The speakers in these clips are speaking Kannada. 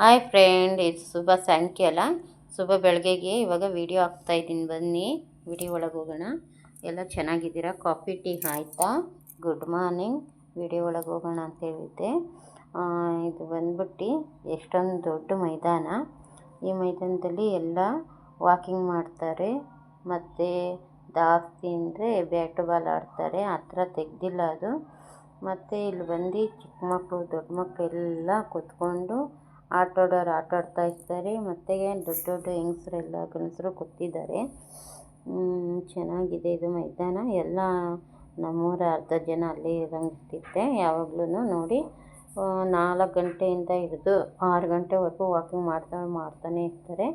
ಹಾಯ್ ಫ್ರೆಂಡ್ ಇದು ಶುಭ ಸಾಯಂಕಾಲ ಶುಭ ಬೆಳಗ್ಗೆಗೆ ಇವಾಗ ವಿಡಿಯೋ ಹಾಕ್ತಾಯಿದ್ದೀನಿ ಬನ್ನಿ ವಿಡಿಯೋ ಒಳಗೆ ಹೋಗೋಣ. ಎಲ್ಲ ಚೆನ್ನಾಗಿದ್ದೀರಾ? ಕಾಫಿ ಟೀ ಆಯಿತಾ? ಗುಡ್ ಮಾರ್ನಿಂಗ್ ವಿಡಿಯೋ ಒಳಗೆ ಹೋಗೋಣ ಅಂತ ಹೇಳಿದ್ದೆ. ಇದು ಬಂದ್ಬಿಟ್ಟು ಎಷ್ಟೊಂದು ದೊಡ್ಡ ಮೈದಾನ. ಈ ಮೈದಾನದಲ್ಲಿ ಎಲ್ಲ ವಾಕಿಂಗ್ ಮಾಡ್ತಾರೆ. ಮತ್ತು ಜಾಸ್ತಿ ಅಂದರೆ ಬ್ಯಾಟ್ ಬಾಲ್ ಆಡ್ತಾರೆ. ಆ ಥರ ತೆಗ್ದಿಲ್ಲ ಅದು. ಮತ್ತು ಇಲ್ಲಿ ಬಂದು ಚಿಕ್ಕ ಮಕ್ಕಳು ದೊಡ್ಡ ಮಕ್ಕಳು ಎಲ್ಲ ಕೂತ್ಕೊಂಡು ಆಟ ಆಡೋರು ಆಟ ಆಡ್ತಾ ಇರ್ತಾರೆ ಮತ್ತೆ ದೊಡ್ಡ ದೊಡ್ಡ ಹೆಂಗಸ್ರೆಲ್ಲ ಗಂಡಸರು ಕೂತಿದ್ದಾರೆ. ಚೆನ್ನಾಗಿದೆ ಇದು ಮೈದಾನ. ಎಲ್ಲ ನಮ್ಮೂರ ಅರ್ಧ ಜನ ಅಲ್ಲಿ ಇರಂಗಿರ್ತಿತ್ತೆ. ಯಾವಾಗ್ಲೂ ನೋಡಿ ನಾಲ್ಕು ಗಂಟೆಯಿಂದ ಹಿಡಿದು ಆರು ಗಂಟೆವರೆಗೂ ವಾಕಿಂಗ್ ಮಾಡ್ತಾ ಮಾಡ್ತಾನೆ ಇರ್ತಾರೆ.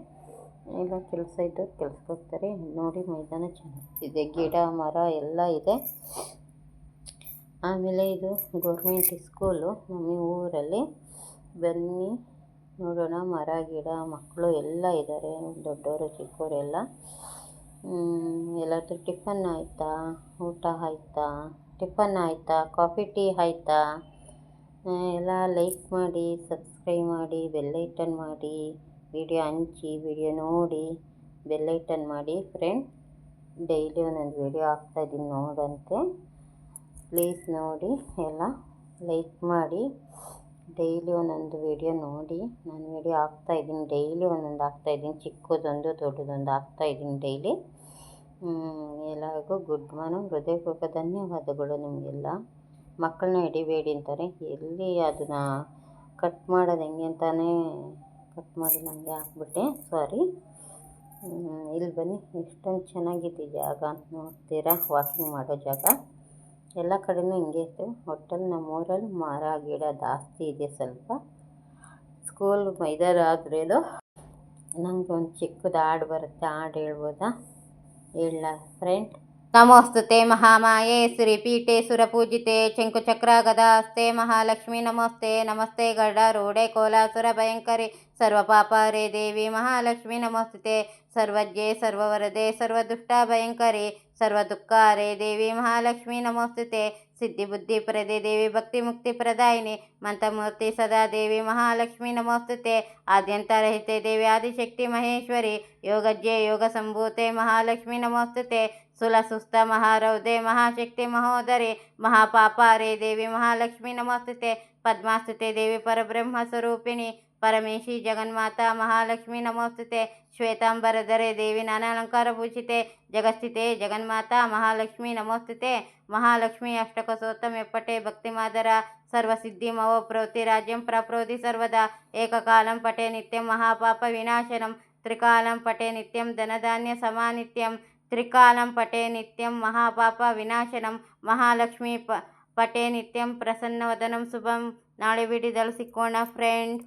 ಎಲ್ಲ ಕೆಲಸ ಇದ್ದವ್ರು ಕೆಲ್ಸಕ್ಕೆ ಹೋಗ್ತಾರೆ. ನೋಡಿ ಮೈದಾನ ಚೆನ್ನಾಗಿದೆ. ಗಿಡ, ಮರ ಎಲ್ಲ ಇದೆ. ಆಮೇಲೆ ಇದು ಗೌರ್ಮೆಂಟ್ ಸ್ಕೂಲು ನಮ್ಮ ಊರಲ್ಲಿ ಬನ್ನಿ. ನೋಡೋಣ, ಮರ, ಗಿಡ, ಮಕ್ಕಳು ಎಲ್ಲ ಇದ್ದಾರೆ ದೊಡ್ಡವರು, ಚಿಕ್ಕವರು ಎಲ್ಲ. ಟಿಫನ್ ಆಯಿತಾ? ಊಟ ಆಯ್ತಾ? ಟಿಫನ್ ಆಯಿತಾ? ಕಾಫಿ, ಟೀ ಆಯ್ತಾ? ಎಲ್ಲ ಲೈಕ್ ಮಾಡಿ, ಸಬ್ಸ್ಕ್ರೈಬ್ ಮಾಡಿ ಬೆಲ್ಲೈಟನ್ ಮಾಡಿ, ವಿಡಿಯೋ ಹಂಚಿ, ವಿಡಿಯೋ ನೋಡಿ ಬೆಲ್ಲೈಟನ್ ಮಾಡಿ. ಫ್ರೆಂಡ್, ಡೈಲಿ ಒಂದೊಂದು ವಿಡಿಯೋ ಹಾಕ್ತಾಯಿದ್ದೀನಿ ನೋಡಂತೆ ಪ್ಲೀಸ್ ನೋಡಿ, ಎಲ್ಲ ಲೈಕ್ ಮಾಡಿ. ಡೈಲಿ ಒಂದೊಂದು ವಿಡಿಯೋ ನೋಡಿ. ನಾನು ವಿಡಿಯೋ ಹಾಕ್ತಾಯಿದ್ದೀನಿ ಡೈಲಿ ಒಂದೊಂದು ಹಾಕ್ತಾಯಿದ್ದೀನಿ ಚಿಕ್ಕದೊಂದು, ದೊಡ್ಡದೊಂದು ಹಾಕ್ತಾಯಿದ್ದೀನಿ ಡೈಲಿ. ಎಲ್ಲರಿಗೂ ಗುಡ್ ಮಾರ್ನಿಂಗ್. ಹೃದಯಪೂರ್ವಕ ಧನ್ಯವಾದಗಳು ನಿಮಗೆಲ್ಲ. ಮಕ್ಕಳನ್ನ ಹಿಡಿಬೇಡಿ ಅಂತಾರೆ. ಎಲ್ಲಿ ಅದನ್ನು ಕಟ್ ಮಾಡೋದು ಹೆಂಗೆ ಅಂತಲೇ ಕಟ್ ಮಾಡಿ ನನಗೆ ಹಾಕ್ಬಿಟ್ಟೆ. ಸಾರಿ ಇಲ್ಲಿ ಬನ್ನಿ. ಎಷ್ಟೊಂದು ಚೆನ್ನಾಗಿದೆ ಜಾಗ. ನೋಡ್ತೀರಾ? ವಾಕಿಂಗ್ ಮಾಡೋ ಜಾಗ. ಎಲ್ಲ ಕಡೆನೂ ಹಿಂಗೆ ಇತ್ತು. ಒಟ್ಟಲ್ಲಿ ನಮ್ಮೂರಲ್ಲಿ ಮರ, ಗಿಡ ಜಾಸ್ತಿ ಇದೆ ಸ್ವಲ್ಪ. ಸ್ಕೂಲ್ ಮೈದಾನ ನಂಗೆ ಒಂದು ಚಿಕ್ಕದು ಹಾಡು ಬರುತ್ತೆ. ಹಾಡು ಹೇಳ್ಬೋದಾ? ಹೇಳ ಫ್ರೆಂಡ್ నమోస్తుతే మహామాయే సురిపీఠే సురపూజితే శంకుచక్రాగదాస్తే మహాలక్ష్మి నమోస్తే నమస్తే గడారూఢే కోలాసుర భయంకరి సర్వపాపారే దేవి మహాలక్ష్మి నమోస్తుతే సర్వజ్ఞే సర్వవరదే సర్వదుష్టా భయంకరి సర్వదుఃఖారే దేవి మహాలక్ష్మి నమోస్తుతే సిద్ధిబుద్ధి ప్రదే దేవి భక్తి ముక్తి ప్రదాయిని మంతమూర్తి సదాదేవి మహాలక్ష్మి నమోస్తుతే ఆద్యంతరహితే దేవి ఆదిశక్తి మహేశ్వరి యోగజ్ఞే యోగ సంభూతే మహాలక్ష్మి నమోస్తుతే ಸುಲಸುಸ್ತ ಮಹಾರೌದೆ ಮಹಾಶಕ್ತಿ ಮಹೋದರಿ ಮಹಾಪಾಪಾರೆ ದೇವಿ ಮಹಾಲಕ್ಷ್ಮಿ ನಮಸ್ತುತೆ ಪದ್ಮಾಸ್ತುತೆ ದೇವಿ ಪರಬ್ರಹ್ಮ ಸ್ವರೂಪಿಣಿ ಪರಮೇಶಿ ಜಗನ್ಮಾತಾ ಮಹಾಲಕ್ಷ್ಮಿ ನಮೋಸ್ತುತೆ ಶ್ವೇತಾಂಬರಧರೆ ದೇವಿ ನಾನಾಲಂಕಾರ ಭೂಷಿತೆ ಜಗಸ್ಥಿತೆ ಜಗನ್ಮಾತಾ ಮಹಾಲಕ್ಷ್ಮಿ ನಮೋಸ್ತುತೆ ಮಹಾಲಕ್ಷ್ಮಿ ಅಷ್ಟಕಸೋತ್ತಮ ಪಟೆ ಭಕ್ತಿಮಾದರ ಸರ್ವಸಿದ್ಧಿ ಮವ ಪ್ರವೃತ್ತಿ ರಾಜ್ಯಂ ಪ್ರಾಪ್ನೋತಿ ಸರ್ವದಾ ಏಕಕಾಲಂ ಪಟೆ ನಿತ್ಯಂ ಮಹಾಪಾಪ ವಿನಾಶನಂ ತ್ರಿಕಾಲಂ ಪಟೆ ನಿತ್ಯಂ ಧನಧಾನ್ಯ ಸಮಾನಿತ್ಯಂ త్రికాలం పటే నిత్యం మహాపాప వినాశనం మహాలక్ష్మి ప పటే నిత్యం ప్రసన్నవదనం శుభం. నాడు విడుదల సిక్కోణ ఫ్రెండ్